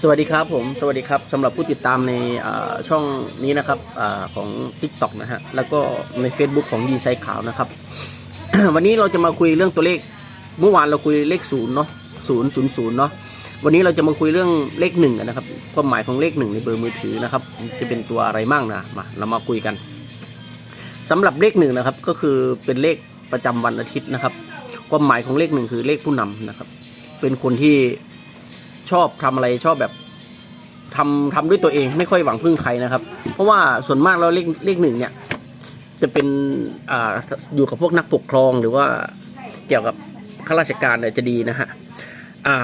สวัสดีครับผมสวัสดีครับสำหรับผู้ติดตามในอช่องนี้นะครับอของ TikTok นะฮะแล้วก็ใน Facebook ของดีไซน์ขาวนะครับ วันนี้เราจะมาคุยเรื่องตัวเลขเมื่อวานเราคุยเลขศูนย์เนาะศูนย์ศูนย์ศูนย์เนาะวันนี้เราจะมาคุยเรื่องเลขหนึ่งนะครับความหมายของเลขหนึ่งในเบอร์มือถือนะครับ จะเป็นตัวอะไรมั่งนะมาเรามาคุยกันสำหรับเลขหนึ่งนะครับก็คือเป็นเลขประจำวันอาทิตย์นะครับ ความหมายของเลขหนึ่งคือเลขผู้นำนะครับ เป็นคนที่ชอบทำอะไรชอบแบบทำทำด้วยตัวเองไม่ค่อยหวังพึ่งใครนะครับ เพราะว่าส่วนมากแล้วเลขเลขหนึ่งเนี่ย จะเป็นอ่าอยู่กับพวกนักปกครองหรือว่าเกี่ยวกับข้าราชการเนี่ยจะดีนะฮะอ่า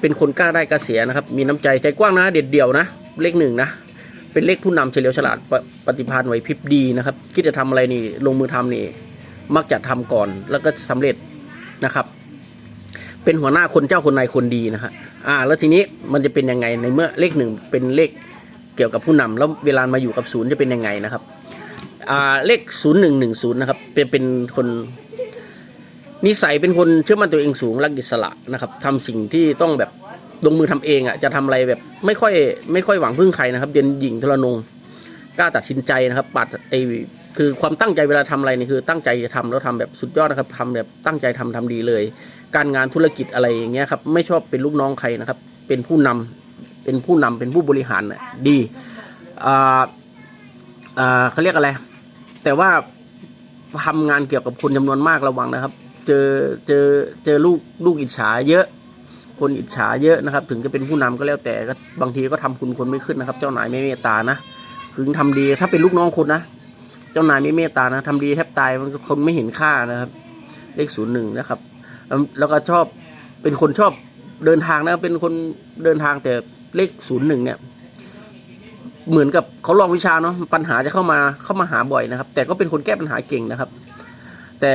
เป็นคนกล้าได้กล้าเสียนะครับ มีน้ำใจใจกว้างนะเด็ดเดี่ยวนะเลขหนึ่งนะเป็นเลขผู้นำเฉลียวฉลาดปปฏิภาณไหวพริบดีนะครับ คิดจะทำอะไรนี่ลงมือทำนี่ มักจะทำก่อนแล้วก็สำเร็จนะครับ เป็นหัวหน้าคนเจ้าคนนายคนดีนะฮะอ่า แล้วทีนี้มันจะเป็นยังไงในเมื่อเลขหนึ่งเป็นเลขเกี่ยวกับผู้นำแล้วเวลามาอยู่กับศูนย์จะเป็นยังไงนะครับอ่าเลขศูนย์หนึ่งหนึ่งศูนย์นะครับเป็นเป็นคนนิสัยเป็นคนเชื่อมั่นตัวเองสูงรักอิสระนะครับทำสิ่งที่ต้องแบบลงมือทำเองอะจะทำอะไรแบบไม่ค่อยไม่ค่อยหวังพึ่งใครนะครับเด่นหญิงทรนงกล้าตัดสินใจนะครับปัดไอ คือความตั้งใจเวลาทำอะไรนี่คือตั้งใจจะทำแล้วทำแบบสุดยอดนะครับทำแบบตั้งใจทำทำดีเลย การงานธุรกิจอะไรอย่างเงี้ยครับไม่ชอบเป็นลูกน้องใครนะครับ เป็นผู้นำเป็นผู้นำเป็นผู้บริหารนะดีอ่าอ่าเขาเรียกอะไร แต่ว่าทำงานเกี่ยวกับคนจำนวนมากระวังนะครับ เจอเจอเจอลูกลูกอิจฉาเยอะ คนอิจฉาเยอะนะครับ ถึงจะเป็นผู้นำก็แล้วแต่ก็บางทีก็ทำคุณคนไม่ขึ้นนะครับ เจ้านายไม่เมตตานะถึงทำดีถ้าเป็นลูกน้องคุณนะ จ้านายไม่เมตตานะทำดีแทบตายมันคนไม่เห็นค่านะครับ เลขศูนย์หนึ่งนะครับแล้วแล้วก็ชอบเป็นคนชอบเดินทางนะเป็นคนเดินทางแต่เลขศูนย์หนึ่งเนี่ย เหมือนกับเขาลองวิชาเนาะปัญหาจะเข้ามาเข้ามาหาบ่อยนะครับ แต่ก็เป็นคนแก้ปัญหาเก่งนะครับ แต่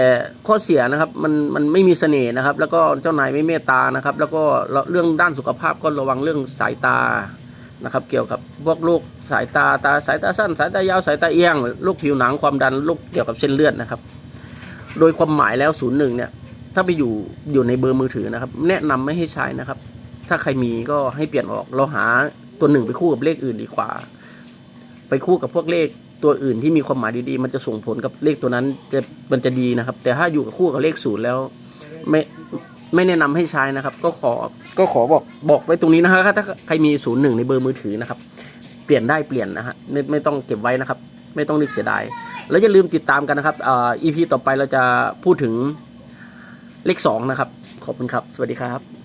ข้อเสียนะครับมันมันไม่มีเสน่ห์นะครับ แล้วก็เจ้านายไม่เมตตานะครับ แล้วก็เรื่องด้านสุขภาพก็ระวังเรื่องสายตา นะครับเกี่ยวกับพวกโรคสายตาตาสายตาสั้น สายตายาวสายตาเอียงโรคผิวหนังความดันโรคเกี่ยวกับเส้นเลือดนะครับ โดยความหมายแล้วศูนย์หนึ่งเนี่ยถ้าไปอยู่อยู่ในเบอร์มือถือนะครับ แนะนำไม่ให้ใช้นะครับ ถ้าใครมีก็ให้เปลี่ยนออกเราหาตัวหนึ่งไปคู่กับเลขอื่นดีกว่า ไปคู่กับพวกเลขตัวอื่นที่มีความหมายดีๆ มันจะส่งผลกับเลขตัวนั้นจะมันจะดีนะครับ แต่ถ้าอยู่กับคู่กับเลขศูนย์แล้วไม่ ไม่แนะนำให้ใช้นะครับ ก็ขอก็ขอบอกบอกไว้ตรงนี้นะฮะถ้าใครมีศูนย์หนึ่งในเบอร์มือถือนะครับ เปลี่ยนได้เปลี่ยนนะฮะไม่ไม่ต้องเก็บไว้นะครับ ไม่ต้องนึกเสียดายแล้วอย่าลืมติดตามกันนะครับอ่า EP ต่อไปเราจะพูดถึงเลขสองนะครับ ขอบคุณครับ สวัสดีครับ